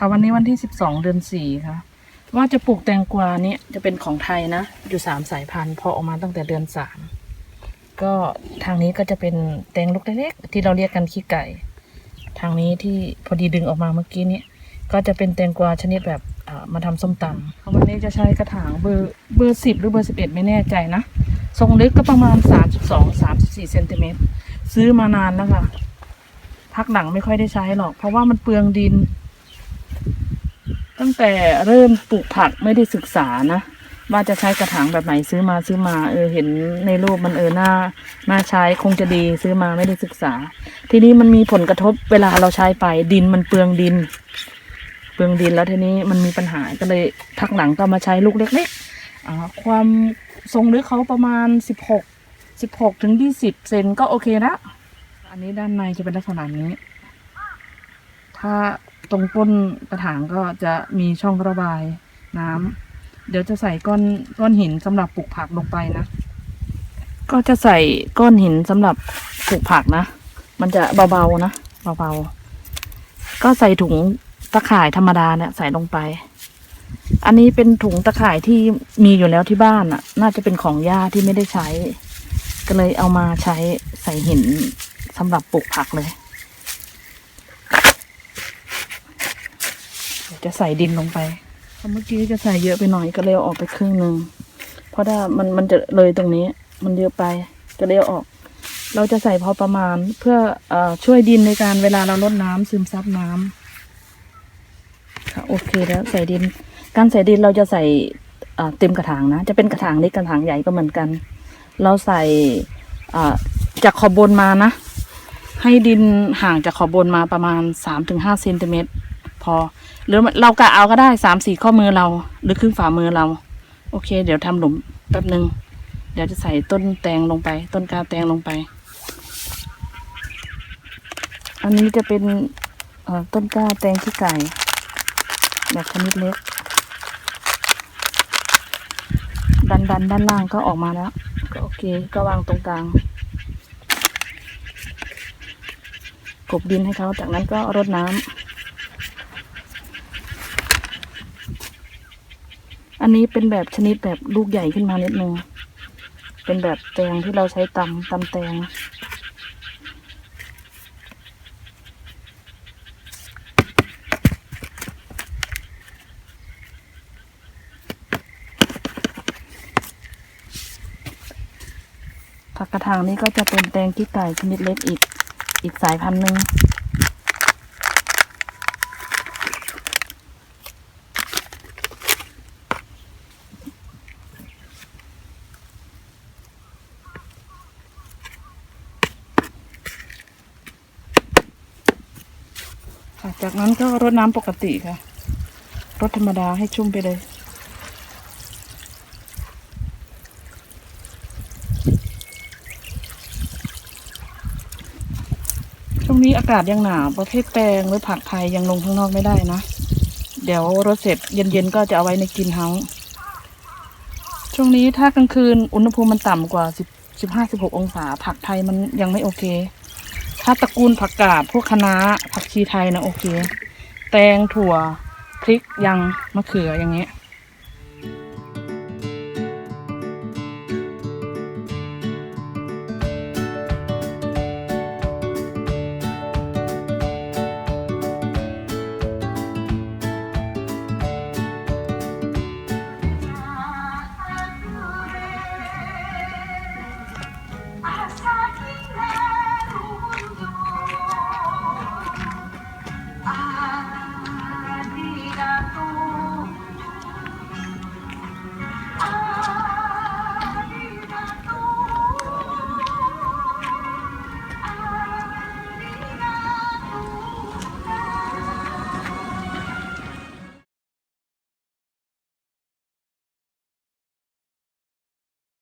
ค่ะวันนี้วันที่สิบสองเดือนสี่ค่ะ ว่าจะปลูกแตงกวาเนี่ยจะเป็นของไทยนะ อยู่สามสายพันธุ์พอออกมาตั้งแต่เดือนสามก็ทางนี้ก็จะเป็นแตงลูกเล็กๆที่เราเรียกกันขี้ไก่ ทางนี้ที่พอดีดึงออกมาเมื่อกี้นี้ก็จะเป็นแตงกวาชนิดแบบมาทำส้มตำวันนี้จะใช้กระถางเบอร์เบอร์สิบหรือเบอร์สิบเอ็ดไม่แน่ใจนะทรงลึกก็ประมาณสามสิบสองสามสิบสี่เซนติเมตรซื้อมานานแล้วค่ะพักหลังไม่ค่อยได้ใช้หรอก เพราะว่ามันเปลืองดิน ตั้งแต่เริ่มปลูกผักไม่ได้ศึกษานะว่าจะใช้กระถางแบบไหนซื้อมาซื้อมาเออเห็นในรูปมันเออน่าน่าใช้คงจะดีซื้อมาไม่ได้ศึกษา ทีนี้มันมีผลกระทบเวลาเราใช้ไปดินมันเปลืองดิน เปลืองดินแล้วทีนี้มันมีปัญหาก็เลยพักหลังก็มาใช้ลูกเล็กๆความทรงลึกเขาประมาณสิบหกสิบหกถึงยี่สิบเซนก็โอเคละอันนี้ด้านในจะเป็นลักษณะนี้ ถ้า ตรงก้นกระถางก็จะมีช่องระบายน้ำเดี๋ยวจะใส่ก้อนก้อนหินสำหรับปลูกผักลงไปนะ ก็จะใส่ก้อนหินสำหรับปลูกผักนะ มันจะเบาๆนะเบาๆ ก็ใส่ถุงตะข่ายธรรมดาเนี่ยใส่ลงไป อันนี้เป็นถุงตะข่ายที่มีอยู่แล้วที่บ้านอะ น่าจะเป็นของย่าที่ไม่ได้ใช้ ก็เลยเอามาใช้ใส่หินสำหรับปลูกผักเลย เดี๋ยว จะใส่ดินลงไปเพราะเมื่อกี้จะใส่เยอะไปหน่อยก็เลยเอาออกไปครึ่งหนึ่งเพราะถ้ามันมันจะเลยตรงนี้ มันเยอะไปก็เลยเอาออก เราจะใส่พอประมาณเพื่อเอช่วยดินในการเวลาเราลดน้ำซึมซับน้ำค่ะโอเคแล้วใส่ดิน การใส่ดินเราจะใส่เต็มกระถางนะ จะเป็นกระถางเล็กกระถางใหญ่ก็เหมือนกัน เราใส่าจากขอบบนมานะ ให้ดินห่างจากขอบบนมาประมาณสามถึงห้าเซนติเมตร พอ หรือเรากะเอาก็ได้สามสี่ข้อมือเรา หรือครึ่งฝ่ามือเรา โอเค เดี๋ยวทำหลุมแป๊บหนึ่งเดี๋ยวจะใส่ต้นแตงลงไป ต้นกาแตงลงไป อันนี้จะเป็นต้นกาแตงขี้ไก่แบบชนิดเล็ก ดันดันด้านล่างก็ออกมาแล้ว ก็โอเค ก็วางตรงกลางกบดินให้เขาจากนั้นก็รดน้ำ อันนี้เป็นแบบชนิดแบบลูกใหญ่ขึ้นมานิดนึง เป็นแบบแตงที่เราใช้ตำตำแตง ผักกระถางนี้ก็จะเป็นแตงขี้ไก่ชนิดเล็กอีกอีกสายพันธุ์หนึ่ง ค่ะ จากนั้นก็รดน้ำปกติค่ะ รดธรรมดาให้ชุ่มไปเลย ช่วงนี้อากาศยังหนาวประเภทแตงหรือผักไทยยังลงข้างนอกไม่ได้นะ เดี๋ยวรถเสร็จเย็นๆก็จะเอาไว้ในกินเฮาส์ช่วงนี้ถ้ากลางคืนอุณหภูมิมันต่ำกว่าสิบสิบห้าสิบหกองศา ผักไทยมันยังไม่โอเค ถ้าตระกูลผักกาดพวกคะน้าผัก ชีไทยนะโอเค แตงถั่วพริกยังมะเขืออย่างเงี้ย